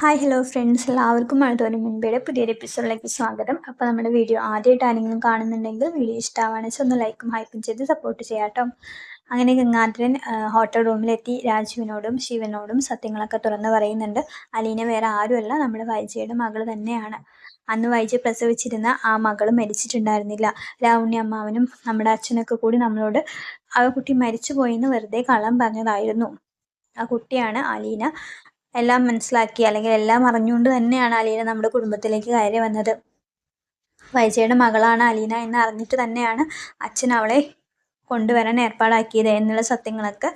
Hi hello friends എല്ലാവർക്കും മഴതോരും മുൻപേടെ പുതിയൊരു എപ്പിസോഡിലേക്ക് സ്വാഗതം. അപ്പോൾ നമ്മുടെ വീഡിയോ ആദ്യമായിട്ട് ആരെങ്കിലും കാണുന്നുണ്ടെങ്കിൽ വീഡിയോ ഇഷ്ടമാണെന്ന് വെച്ചാൽ ഒന്ന് ലൈക്കും ഹൈപ്പും ചെയ്ത് സപ്പോർട്ട് ചെയ്യാം കേട്ടോ അങ്ങനെ ഗംഗാധരൻ ഹോട്ടൽ റൂമിലെത്തി രാജുവിനോടും ശിവനോടും സത്യങ്ങളൊക്കെ തുറന്ന് പറയുന്നുണ്ട്. അലീന വേറെ ആരുമല്ല നമ്മുടെ വൈജയുടെ മകൾ തന്നെയാണ്. അന്ന് വൈജ പ്രസവിച്ചിരുന്ന ആ മകൾ മരിച്ചിട്ടുണ്ടായിരുന്നില്ല. രാവുണ്ണി അമ്മാവനും നമ്മുടെ അച്ഛനൊക്കെ കൂടി നമ്മളോട് ആ കുട്ടി മരിച്ചു പോയി എന്ന് വെറുതെ കള്ളം പറഞ്ഞതായിരുന്നു. ആ കുട്ടിയാണ് അലീന. എല്ലാം മനസ്സിലാക്കി അല്ലെങ്കിൽ എല്ലാം അറിഞ്ഞുകൊണ്ട് തന്നെയാണ് അലീന നമ്മുടെ കുടുംബത്തിലേക്ക് കയറി വന്നത്. വൈജയുടെ മകളാണ് അലീന എന്ന് അറിഞ്ഞിട്ട് തന്നെയാണ് അച്ഛൻ അവളെ കൊണ്ടുവരാൻ ഏർപ്പാടാക്കിയത് എന്നുള്ള സത്യങ്ങളൊക്കെ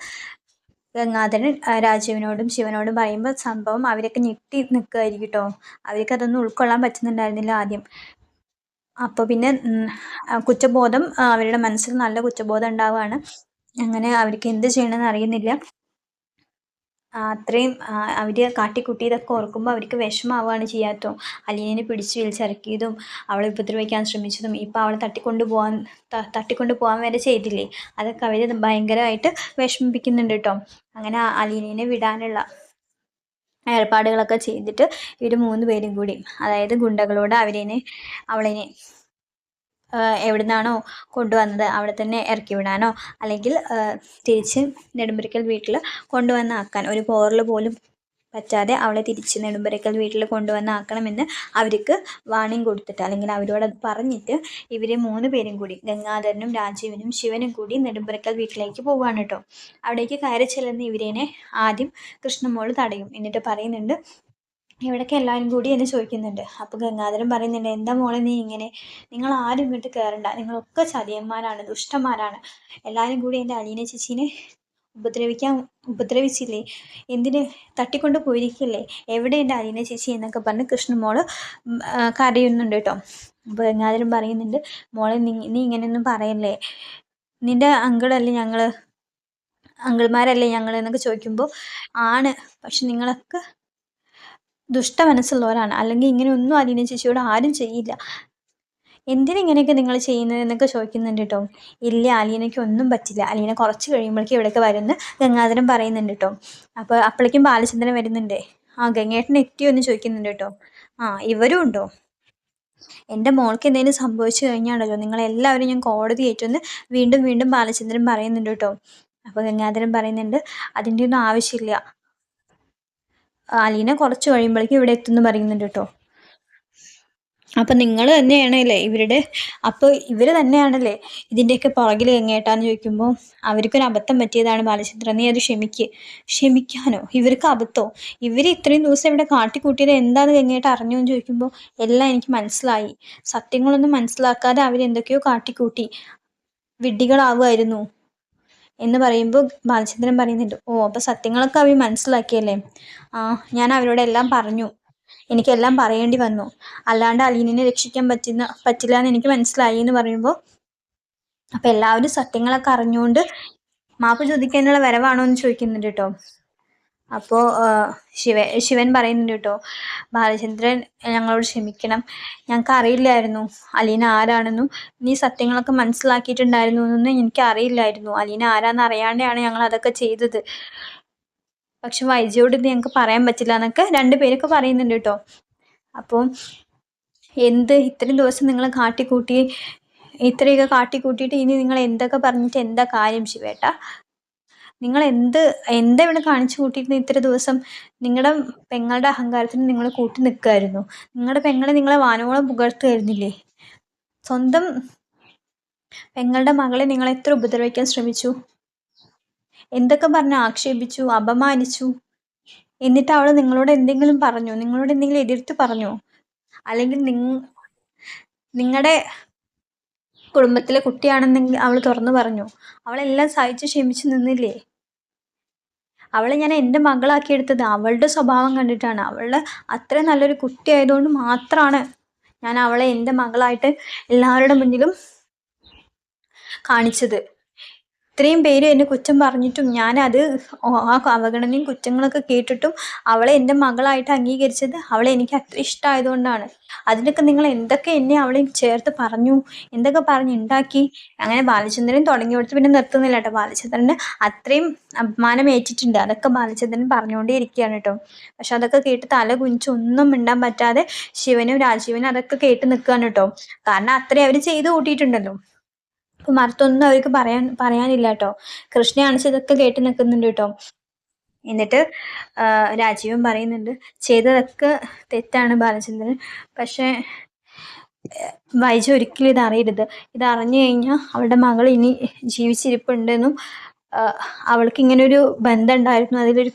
ഗംഗാധരൻ രാജുവിനോടും ശിവനോടും പറയുമ്പോൾ സംഭവം അവരൊക്കെ ഞെട്ടി നിൽക്കുമായിരിക്കും കേട്ടോ. അവർക്ക് അതൊന്നും ഉൾക്കൊള്ളാൻ പറ്റുന്നുണ്ടായിരുന്നില്ല ആദ്യം. അപ്പോൾ പിന്നെ കുറ്റബോധം അവരുടെ മനസ്സിൽ നല്ല കുറ്റബോധം ഉണ്ടാവുകയാണ്. അങ്ങനെ അവർക്ക് എന്ത് ചെയ്യണമെന്ന് അറിയുന്നില്ല. അത്രയും അവർ കാട്ടിക്കൂട്ടിയതൊക്കെ ഓർക്കുമ്പോൾ അവർക്ക് വിഷമാവുകയാണ് ചെയ്യാത്തോ അലീനയെ പിടിച്ച് വലിച്ചിറക്കിയതും അവളെ ഉപദ്രവിക്കാൻ ശ്രമിച്ചതും ഇപ്പം അവളെ തട്ടിക്കൊണ്ട് പോകാൻ തട്ടിക്കൊണ്ട് പോകാൻ വരെ ചെയ്തില്ലേ? അതൊക്കെ അവർ ഭയങ്കരമായിട്ട് വിഷമിപ്പിക്കുന്നുണ്ട് കേട്ടോ അങ്ങനെ അലീനയെ വിടാനുള്ള ഏർപ്പാടുകളൊക്കെ ചെയ്തിട്ട് ഇവർ മൂന്ന് പേരും കൂടി അതായത് ഗുണ്ടകളോട് അവരേനെ അവളിനെ എവിടുന്നാണോ കൊണ്ടുവന്നത് അവിടെ തന്നെ ഇറക്കി വിടാനോ? അല്ലെങ്കിൽ തിരിച്ച് നെടുമ്പുരക്കൽ വീട്ടിൽ കൊണ്ടുവന്നാക്കാൻ ഒരു പോറൽ പോലും പറ്റാതെ അവളെ തിരിച്ച് നെടുമ്പുരക്കൽ വീട്ടിൽ കൊണ്ടുവന്നാക്കണമെന്ന് അവർക്ക് വാണിംഗ് കൊടുത്തിട്ട് അല്ലെങ്കിൽ അവരോട് അത് പറഞ്ഞിട്ട് ഇവരെ മൂന്ന് പേരും കൂടി ഗംഗാധരനും രാജീവനും ശിവനും കൂടി നെടുമ്പുരക്കൽ വീട്ടിലേക്ക് പോവാണ് കേട്ടോ അവിടേക്ക് കയറി ചെല്ലുന്ന ഇവരേനെ ആദ്യം കൃഷ്ണമോൾ തടയും. എന്നിട്ട് പറയുന്നുണ്ട് ഇവിടേക്ക് എല്ലാവരും കൂടി എന്നെ ചോദിക്കുന്നുണ്ട്. അപ്പോൾ ഗംഗാധരൻ പറയുന്നുണ്ട് എന്താ മോളെ നീ ഇങ്ങനെ? നിങ്ങൾ ആരും ഇങ്ങോട്ട് കയറണ്ട നിങ്ങളൊക്കെ ചതിയന്മാരാണ് ദുഷ്ടന്മാരാണ്. എല്ലാവരും കൂടി എന്റെ അലീന ചേച്ചീനെ ഉപദ്രവിക്കാൻ ഉപദ്രവിച്ചില്ലേ? എന്തിന് തട്ടിക്കൊണ്ട് പോയിരിക്കില്ലേ? എവിടെ എന്റെ അലീന ചേച്ചി എന്നൊക്കെ പറഞ്ഞ് കൃഷ്ണമോൾ കരയുന്നുണ്ട് കേട്ടോ. അപ്പോൾ ഗംഗാധരൻ പറയുന്നുണ്ട് മോളെ നീ നീ ഇങ്ങനെയൊന്നും പറയല്ലേ? നിന്റെ അങ്കിളല്ലേ ഞങ്ങൾ അങ്കിൾമാരല്ലേ ഞങ്ങൾ എന്നൊക്കെ ചോദിക്കുമ്പോൾ ആണ്. പക്ഷെ നിങ്ങളൊക്കെ ദുഷ്ട മനസ്സുള്ളവരാണ് അല്ലെങ്കിൽ ഇങ്ങനെയൊന്നും അലീന ചേച്ചിയോട് ആരും ചെയ്യില്ല. എന്തിനിങ്ങനെയൊക്കെ നിങ്ങൾ ചെയ്യുന്നത് എന്നൊക്കെ ചോദിക്കുന്നുണ്ട് കേട്ടോ ഇല്ല അലീനയ്ക്ക് ഒന്നും പറ്റില്ല. അലീന കുറച്ച് കഴിയുമ്പോഴേക്കും ഇവിടേക്ക് വരുന്ന ഗംഗാധരൻ പറയുന്നുണ്ട് കേട്ടോ അപ്പോൾ അപ്പോഴേക്കും ബാലചന്ദ്രൻ വരുന്നുണ്ട്. ആ ഗംഗേട്ടൻ എത്തിയോ എന്ന് ചോദിക്കുന്നുണ്ട് കേട്ടോ ആ ഇവരും ഉണ്ടോ? എന്റെ മോൾക്ക് എന്തെങ്കിലും സംഭവിച്ചു കഴിഞ്ഞാണല്ലോ. നിങ്ങളെല്ലാവരും ഞാൻ കോടതി ഏറ്റുമെന്ന് വീണ്ടും വീണ്ടും ബാലചന്ദ്രൻ പറയുന്നുണ്ട് കേട്ടോ അപ്പോൾ ഗംഗാധരൻ പറയുന്നുണ്ട് അതിന്റെ ഒന്നും ആവശ്യമില്ല. അലീന കുറച്ച് കഴിയുമ്പോഴേക്കും ഇവിടെ എത്തുമെന്ന് പറയുന്നുണ്ട് കേട്ടോ. അപ്പം നിങ്ങൾ തന്നെയാണല്ലേ ഇവരുടെ അപ്പോൾ ഇവർ തന്നെയാണല്ലേ ഇതിന്റെയൊക്കെ പുറകിൽ എങ്ങേട്ടാന്ന് ചോദിക്കുമ്പോൾ അവർക്കൊരു അബദ്ധം പറ്റിയതാണ് ബാലചന്ദ്രൻ. നീ അത് ക്ഷമിക്ക്. ക്ഷമിക്കാനോ? ഇവർക്ക് അബദ്ധമോ ഇവർ ഇത്രയും ദിവസം ഇവിടെ കാട്ടിക്കൂട്ടിയത് എന്താണെന്ന് എങ്ങേട്ട് അറിഞ്ഞു എന്ന് ചോദിക്കുമ്പോൾ എല്ലാം എനിക്ക് മനസ്സിലായി. സത്യങ്ങളൊന്നും മനസ്സിലാക്കാതെ അവരെന്തൊക്കെയോ കാട്ടിക്കൂട്ടി. വിഡ്ഢികളാവുമായിരുന്നു. എന്ന് പറയുമ്പോൾ ബാലചന്ദ്രൻ പറയുന്നുണ്ട് ഓ അപ്പോൾ സത്യങ്ങളൊക്കെ അവർ മനസ്സിലാക്കിയല്ലേ? ആ ഞാൻ അവരോട് എല്ലാം പറഞ്ഞു. എനിക്കെല്ലാം പറയേണ്ടി വന്നു. അല്ലാണ്ട് അലീനിനെ രക്ഷിക്കാൻ പറ്റുന്ന പറ്റില്ല എന്ന് എനിക്ക് മനസ്സിലായി എന്ന് പറയുമ്പോൾ അപ്പം എല്ലാവരും സത്യങ്ങളൊക്കെ അറിഞ്ഞുകൊണ്ട് മാപ്പ് ചോദിക്കാനുള്ള വരവാണോ എന്ന് ചോദിക്കുന്നുണ്ട് കേട്ടോ. അപ്പോൾ ശിവ ശിവൻ പറയുന്നുണ്ട് കേട്ടോ ബാലചന്ദ്രൻ ഞങ്ങളോട് ക്ഷമിക്കണം. ഞങ്ങൾക്ക് അറിയില്ലായിരുന്നു അലീന ആരാണെന്നും. നീ സത്യങ്ങളൊക്കെ മനസ്സിലാക്കിയിട്ടുണ്ടായിരുന്നു എന്നൊന്നും എനിക്ക് അറിയില്ലായിരുന്നു. അലീന ആരാന്ന് അറിയാണ്ടാണ് ഞങ്ങൾ അതൊക്കെ ചെയ്തത്. പക്ഷെ വൈജിയോട് ഇത് ഞങ്ങൾക്ക് പറയാൻ പറ്റില്ല എന്നൊക്കെ രണ്ട് പേരൊക്കെ പറയുന്നുണ്ട് കേട്ടോ. അപ്പോൾ എന്ത് ഇത്രയും ദിവസം നിങ്ങൾ കാട്ടിക്കൂട്ടി ഇത്രയൊക്കെ കാട്ടിക്കൂട്ടിയിട്ട് ഇനി നിങ്ങൾ എന്തൊക്കെ പറഞ്ഞിട്ട് എന്താ കാര്യം ശിവേട്ട? നിങ്ങൾ എന്ത് എന്താ ഇവിടെ കാണിച്ചു കൂട്ടിയിരുന്നു ഇത്ര ദിവസം? നിങ്ങളുടെ പെങ്ങളുടെ അഹങ്കാരത്തിന് നിങ്ങൾ കൂട്ടി നിൽക്കുമായിരുന്നു നിങ്ങളുടെ പെങ്ങളെ നിങ്ങളെ വാനോളം പുകഴ്ത്തുമായിരുന്നില്ലേ സ്വന്തം പെങ്ങളുടെ മകളെ നിങ്ങൾ എത്ര ഉപദ്രവിക്കാൻ ശ്രമിച്ചു? എന്തൊക്കെ പറഞ്ഞു ആക്ഷേപിച്ചു അപമാനിച്ചു? എന്നിട്ട് അവൾ നിങ്ങളോട് എന്തെങ്കിലും പറഞ്ഞു? നിങ്ങളോട് എന്തെങ്കിലും എതിർത്ത് പറഞ്ഞു? അല്ലെങ്കിൽ നിങ്ങളുടെ കുടുംബത്തിലെ കുട്ടിയാണെന്നെങ്കിൽ അവൾ തുറന്നു പറഞ്ഞു? അവളെല്ലാം സഹിച്ച് ക്ഷമിച്ചു നിന്നില്ലേ? അവളെ ഞാൻ എന്റെ മകളാക്കി എടുത്തത് അവളുടെ സ്വഭാവം കണ്ടിട്ടാണ്. അവളുടെ അത്ര നല്ലൊരു കുട്ടി ആയതുകൊണ്ട് മാത്രമാണ് ഞാൻ അവളെ എന്റെ മകളായിട്ട് എല്ലാവരുടെ മുന്നിലും കാണിച്ചത്. ഇത്രയും പേര് എന്നെ കുറ്റം പറഞ്ഞിട്ടും ഞാനത് ആ അവഗണനയും കുറ്റങ്ങളൊക്കെ കേട്ടിട്ടും അവളെ എന്റെ മകളായിട്ട് അംഗീകരിച്ചത് അവളെ എനിക്ക് അത്ര ഇഷ്ടമായതുകൊണ്ടാണ് അതിനൊക്കെ നിങ്ങൾ എന്തൊക്കെ എന്നെ അവളെ ചേർത്ത് പറഞ്ഞു? എന്തൊക്കെ പറഞ്ഞ് ഉണ്ടാക്കി അങ്ങനെ ബാലചന്ദ്രൻ തുടങ്ങി കൊടുത്ത് പിന്നെ നിർത്തുന്നില്ല കേട്ടോ. ബാലചന്ദ്രന് അത്രയും അപമാനം ഏറ്റിട്ടുണ്ട് അതൊക്കെ ബാലചന്ദ്രൻ പറഞ്ഞുകൊണ്ടേ ഇരിക്കുകയാണ് കേട്ടോ. പക്ഷെ അതൊക്കെ കേട്ട് തല കുനിച്ച് ഒന്നും മിണ്ടാൻ പറ്റാതെ ശിവനും രാജീവനും അതൊക്കെ കേട്ട് നിൽക്കുകയാണ് കേട്ടോ. കാരണം അത്രയും അവർ ചെയ്തു കൂട്ടിയിട്ടുണ്ടല്ലോ. അപ്പൊ മറുത്തൊന്നും അവർക്ക് പറയാൻ പറയാനില്ല കേട്ടോ. കൃഷ്ണയാണിച്ച് ഇതൊക്കെ കേട്ട് നിൽക്കുന്നുണ്ട് കേട്ടോ. എന്നിട്ട് രാജീവൻ പറയുന്നുണ്ട് ചെയ്തതൊക്കെ തെറ്റാണ് ബാലചന്ദ്രൻ. പക്ഷേ വൈജ ഒരിക്കലും ഇത് അറിയരുത്. ഇത് അറിഞ്ഞു കഴിഞ്ഞാൽ അവളുടെ മകൾ ഇനി ജീവിച്ചിരിപ്പുണ്ടെന്നും അവൾക്ക് ഇങ്ങനെ ഒരു ബന്ധം ഉണ്ടായിരുന്നു അതിലൊരു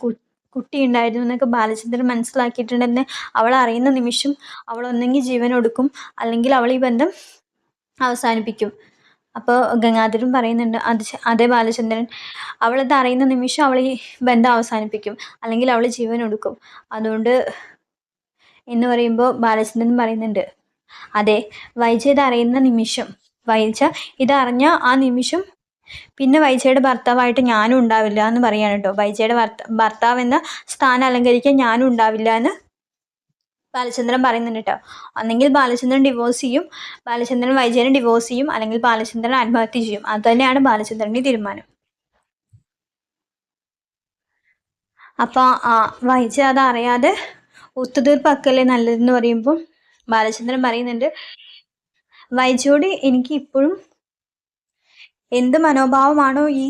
കുട്ടി ഉണ്ടായിരുന്നു എന്നൊക്കെ ബാലചന്ദ്രൻ മനസ്സിലാക്കിയിട്ടുണ്ടെന്ന് അവൾ അറിയുന്ന നിമിഷം അവൾ ഒന്നെങ്കിൽ ജീവൻ ഒടുക്കും അല്ലെങ്കിൽ അവൾ ഈ ബന്ധം അവസാനിപ്പിക്കും. അപ്പോൾ ഗംഗാധരൻ പറയുന്നുണ്ട് അത് അതേ ബാലചന്ദ്രൻ. അവളത് അറിയുന്ന നിമിഷം അവൾ ഈ ബന്ധം അവസാനിപ്പിക്കും അല്ലെങ്കിൽ അവൾ ജീവൻ ഒടുക്കും. അതുകൊണ്ട് എന്ന് പറയുമ്പോൾ ബാലചന്ദ്രൻ പറയുന്നുണ്ട് അതെ വൈജ ഇത് അറിയുന്ന നിമിഷം വൈജ ഇതറിഞ്ഞ ആ നിമിഷം പിന്നെ വൈജയുടെ ഭർത്താവായിട്ട് ഞാനും ഉണ്ടാവില്ല എന്ന് പറയാണ് കേട്ടോ വൈജയുടെ ഭർത്താവ് എന്ന സ്ഥാനം അലങ്കരിക്കാൻ ഞാനും ഉണ്ടാവില്ല എന്ന് ബാലചന്ദ്രൻ പറയുന്നുണ്ട് കേട്ടോ ഒന്നെങ്കിൽ ബാലചന്ദ്രൻ ഡിവോഴ്സ് ചെയ്യും ബാലചന്ദ്രൻ വൈജയനെ ഡിവോഴ്സ് ചെയ്യും അല്ലെങ്കിൽ ബാലചന്ദ്രൻ ആത്മഹത്യ ചെയ്യും. അത് തന്നെയാണ് ബാലചന്ദ്രന്റെ തീരുമാനം. അപ്പൊ വൈജ അത് അറിയാതെ ഒത്തുതീർപ്പാക്കല്ലേ നല്ലതെന്ന് പറയുമ്പോൾ ബാലചന്ദ്രൻ പറയുന്നുണ്ട് വൈജയോട് എനിക്ക് ഇപ്പോഴും എന്ത് മനോഭാവമാണോ ഈ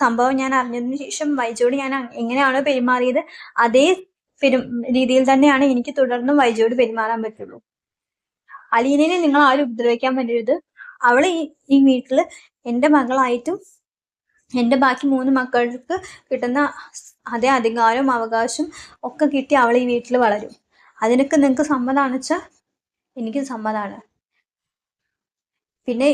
സംഭവം ഞാൻ അറിഞ്ഞതിന് ശേഷം വൈജയോട് ഞാൻ എങ്ങനെയാണോ പെരുമാറിയത് അതേ പെരു രീതിയിൽ തന്നെയാണ് എനിക്ക് തുടർന്നും വൈജയോട് പെരുമാറാൻ പറ്റുള്ളൂ. അലീനനെ നിങ്ങൾ ആരും ഉപദ്രവിക്കാൻ പറ്റരുത് അവൾ ഈ ഈ വീട്ടിൽ എന്റെ മകളായിട്ടും എന്റെ ബാക്കി മൂന്ന് മക്കൾക്ക് കിട്ടുന്ന അതേ അധികാരവും അവകാശവും ഒക്കെ കിട്ടി അവൾ ഈ വീട്ടിൽ വളരും. അതിനൊക്കെ നിങ്ങൾക്ക് സമ്മതമാണെന്ന് വെച്ചാൽ എനിക്ക് സമ്മതമാണ്. പിന്നെ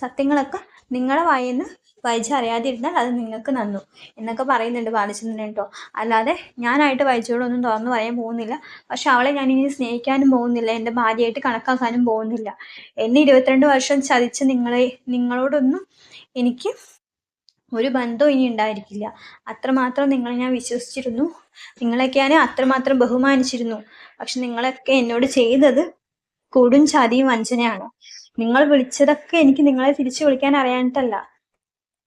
സത്യങ്ങളൊക്കെ നിങ്ങളെ വായിന്ന് വായിച്ച് അറിയാതിരുന്നാൽ അത് നിങ്ങൾക്ക് നന്നു. എന്നൊക്കെ പറയുന്നുണ്ട് ബാലചന്ദ്രൻ കേട്ടോ അല്ലാതെ ഞാനായിട്ട് വായിച്ചോളൊന്നും തുറന്നു പറയാൻ പോകുന്നില്ല. പക്ഷെ അവളെ ഞാൻ ഇനി സ്നേഹിക്കാനും പോകുന്നില്ല. എന്റെ ഭാര്യയായിട്ട് കണക്കാക്കാനും പോകുന്നില്ല. എന്നെ ഇരുപത്തിരണ്ട് വർഷം ചതിച്ച് നിങ്ങളെ നിങ്ങളോടൊന്നും എനിക്ക് ഒരു ബന്ധവും ഇനി ഉണ്ടായിരിക്കില്ല. അത്രമാത്രം നിങ്ങളെ ഞാൻ വിശ്വസിച്ചിരുന്നു. നിങ്ങളൊക്കെ ഞാൻ അത്രമാത്രം ബഹുമാനിച്ചിരുന്നു. പക്ഷെ നിങ്ങളൊക്കെ എന്നോട് ചെയ്തത് കൊടും ചതിയും വഞ്ചനയാണ്. നിങ്ങൾ വിളിച്ചതൊക്കെ എനിക്ക് നിങ്ങളെ തിരിച്ചു വിളിക്കാൻ അറിയാനിട്ടല്ല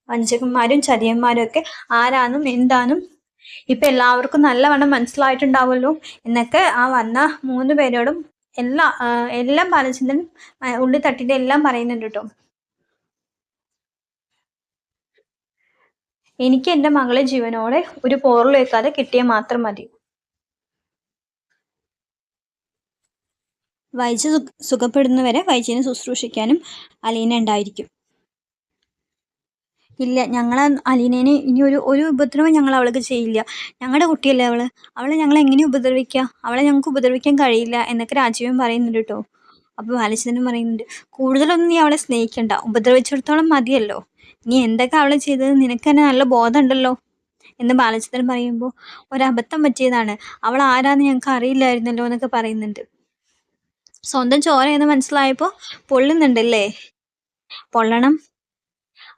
വഞ്ചകന്മാരും ചതിയന്മാരും ഒക്കെ ആരാന്നും എന്താന്നും ഇപ്പൊ എല്ലാവർക്കും നല്ലവണ്ണം മനസ്സിലായിട്ടുണ്ടാവുമല്ലോ എന്നൊക്കെ ആ വന്ന മൂന്ന് പേരോടും എല്ലാ എല്ലാം ബാലചന്ദ്രൻ ഉള്ളി തട്ടിട്ട് എല്ലാം പറയുന്നുണ്ട് കേട്ടോ. എനിക്ക് എന്റെ മകളെ ജീവനോടെ ഒരു പോറൽ വെക്കാതെ കിട്ടിയാൽ മാത്രം മതി. വൈജ സുഖപ്പെടുന്നവരെ വൈദ്യനെ ശുശ്രൂഷിക്കാനും അലീന ഉണ്ടായിരിക്കും. ഇല്ല ഞങ്ങൾ അലീനേനെ ഇനി ഒരു ഒരു ഉപദ്രവം ഞങ്ങൾ അവൾക്ക് ചെയ്യില്ല. ഞങ്ങളുടെ കുട്ടിയല്ലേ അവൾ അവളെ ഞങ്ങൾ എങ്ങനെ ഉപദ്രവിക്കുക അവളെ ഞങ്ങൾക്ക് ഉപദ്രവിക്കാൻ കഴിയില്ല എന്നൊക്കെ രാജീവൻ പറയുന്നുണ്ട് കേട്ടോ. അപ്പോൾ ബാലചന്ദ്രൻ പറയുന്നുണ്ട് കൂടുതലൊന്നും നീ അവളെ സ്നേഹിക്കണ്ട. ഉപദ്രവിച്ചിടത്തോളം മതിയല്ലോ. നീ എന്തൊക്കെ അവളെ ചെയ്തത് നിനക്ക് തന്നെ നല്ല ബോധമുണ്ടല്ലോ. എന്ന് ബാലചന്ദ്രൻ പറയുമ്പോൾ ഒരബദ്ധം പറ്റിയതാണ്. അവൾ ആരാന്ന് ഞങ്ങൾക്ക് അറിയില്ലായിരുന്നല്ലോ എന്നൊക്കെ പറയുന്നുണ്ട്. സ്വന്തം ചോര എന്ന് മനസ്സിലായപ്പോൾ പൊള്ളുന്നുണ്ടല്ലേ? പൊള്ളണം.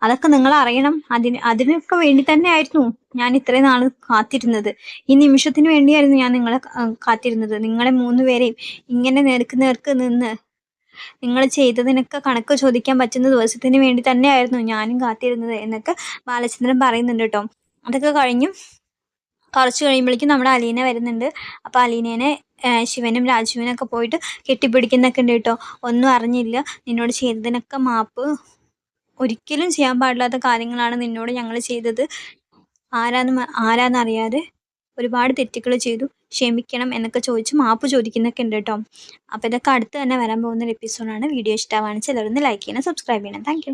അതൊക്കെ നിങ്ങൾ അറിയണം അതിന് അതിനൊക്കെ വേണ്ടി തന്നെ ആയിരുന്നു ഞാൻ ഇത്രയും നാൾ കാത്തിരുന്നത്. ഈ നിമിഷത്തിന് വേണ്ടിയായിരുന്നു ഞാൻ നിങ്ങളെ കാത്തിരുന്നത്. നിങ്ങളെ മൂന്ന് പേരെയും ഇങ്ങനെ നേർക്ക് നേർക്ക് നിന്ന് നിങ്ങൾ ചെയ്തതിനൊക്കെ കണക്ക് ചോദിക്കാൻ പറ്റുന്ന ദിവസത്തിന് വേണ്ടി തന്നെ ആയിരുന്നു ഞാനും കാത്തിരുന്നത് എന്നൊക്കെ ബാലചന്ദ്രൻ പറയുന്നുണ്ട് കേട്ടോ. അതൊക്കെ കഴിഞ്ഞു കുറച്ച് കഴിയുമ്പോഴേക്കും നമ്മുടെ അലീന വരുന്നുണ്ട്. അപ്പോൾ അലീനേനെ ശിവനും രാജുവിനൊക്കെ പോയിട്ട് കെട്ടിപ്പിടിക്കുന്നൊക്കെ ഉണ്ട് കേട്ടോ. ഒന്നും അറിഞ്ഞില്ല. നിന്നോട് ചെയ്തതിനൊക്കെ മാപ്പ് ഒരിക്കലും ചെയ്യാൻ പാടില്ലാത്ത കാര്യങ്ങളാണ് നിന്നോട് ഞങ്ങൾ ചെയ്തത്. ആരാന്ന് ആരാന്നറിയാതെ ഒരുപാട് തെറ്റുകൾ ചെയ്തു. ക്ഷമിക്കണം എന്നൊക്കെ ചോദിച്ച് മാപ്പ് ചോദിക്കുന്നൊക്കെ ഉണ്ട് കേട്ടോ. അപ്പോൾ ഇതൊക്കെ അടുത്ത് തന്നെ വരാൻ പോകുന്ന ഒരു എപ്പിസോഡാണ് വീഡിയോ ഇഷ്ടമാണെന്ന് ചിലരൊന്ന് ലൈക്ക് ചെയ്യണം സബ്സ്ക്രൈബ് ചെയ്യണം. താങ്ക്